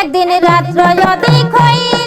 একদিন রাত্র অধিক হই